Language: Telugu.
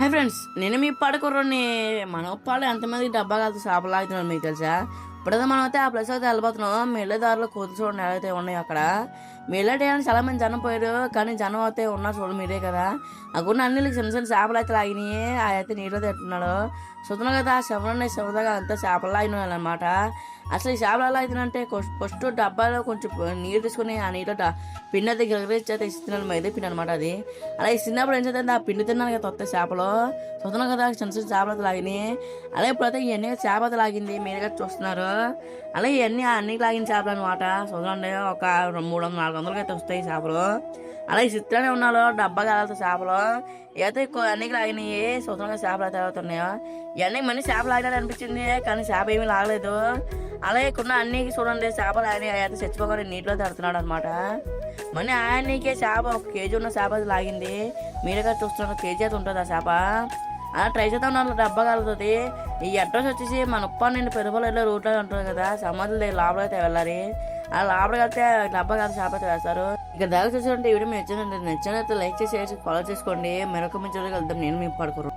హై ఫ్రెండ్స్ నేను మీ పడకూరని మన ఉప్పాడు ఎంతమంది డబ్బా కాదు చేపలు లాగుతున్నారు మీకు తెలుసా? ఇప్పుడైతే మనం అయితే ఆ ప్లేస్ అయితే వెళ్ళిపోతున్నాం మెల్లే దారిలో కొద్ది చూడండి అయితే ఉన్నాయి అక్కడ. మెల్లే చాలా మంది జనం పోయారు కానీ జనం అయితే ఉన్నారు చూడండి మీరే కదా. అక్కడ అన్ని చిన్న చిన్న చేపలు అయితే లాగినాయి. అయితే నీళ్ళు తింటున్నాడు. చూస్తున్నాం కదా ఆ శవరాన్ని శవదాగా అంతా చేపలు లాగినాయి అనమాట అసలు ఈ చేపలు ఎలా అవుతుందంటే ఫస్ట్ డబ్బాలో కొంచెం నీళ్ళు తీసుకుని ఆ నీటిలో పిండి అయితే గిరగిరిచ్చేది ఇస్తున్నాను మైదే పిండి అనమాట అది. అలా ఈ చిన్నప్పుడు ఏం చేద్దాం ఆ పిండి తిన్నాను కదా కొత్త చేపలు. చూస్తున్నాం కదా చిన్న చిన్న చేపలు అయితే లాగినాయి. అలా ఇప్పుడైతే ఇవన్నీ చేపలతో లాగింది మీరుగా చూస్తున్నారు. అలా ఇవన్నీ అన్ని లాగిన చేపలు అనమాట చూడండి ఒక మూడు వందల నాలుగు వందలకి అయితే వస్తాయి చేపలు. అలా ఈ చిత్రాన్ని ఉన్నాలో డబ్బా కావాల్సిన చేపలు. ఏదైతే ఎక్కువ అన్ని లాగినాయి చూస్తున్నాం చేపలు అయితే అవుతున్నాయో ఇవన్నీ మనీ చేపలు లాగినట్టు అనిపించింది కానీ చేప ఏమీ లాగలేదు. అలాగే కొన్ని అన్ని చూడండి చేపలు ఆయన అయితే చచ్చిపోకుండా నీటిలో తడుతున్నాడు అనమాట మనీ ఆయనకే చేప ఒక కేజీ ఉన్న చేప అది లాగింది. మీరుగా చూస్తున్న కేజీ అయితే ఉంటుంది ఆ చేప. అలా ట్రై చేద్దాం నాకు డబ్బా కలుగుతుంది ఈ అడ్రస్ వచ్చేసి మన ఉప్ప నుండి వెళ్ళే రూట్లో ఉంటుంది కదా సమాధులు లోపల అయితే వెళ్ళాలి. ఆ లోపల వెళ్తే డబ్బా కాదు చేప వేస్తారు. ఇక దాకా చూసారంటే ఈ వీడియో మీరు నచ్చినట్టు లైక్ చేసి ఫాలో చేసుకోండి. మరొక మంచి వెళ్తాం నేను మీ పడుకోరు.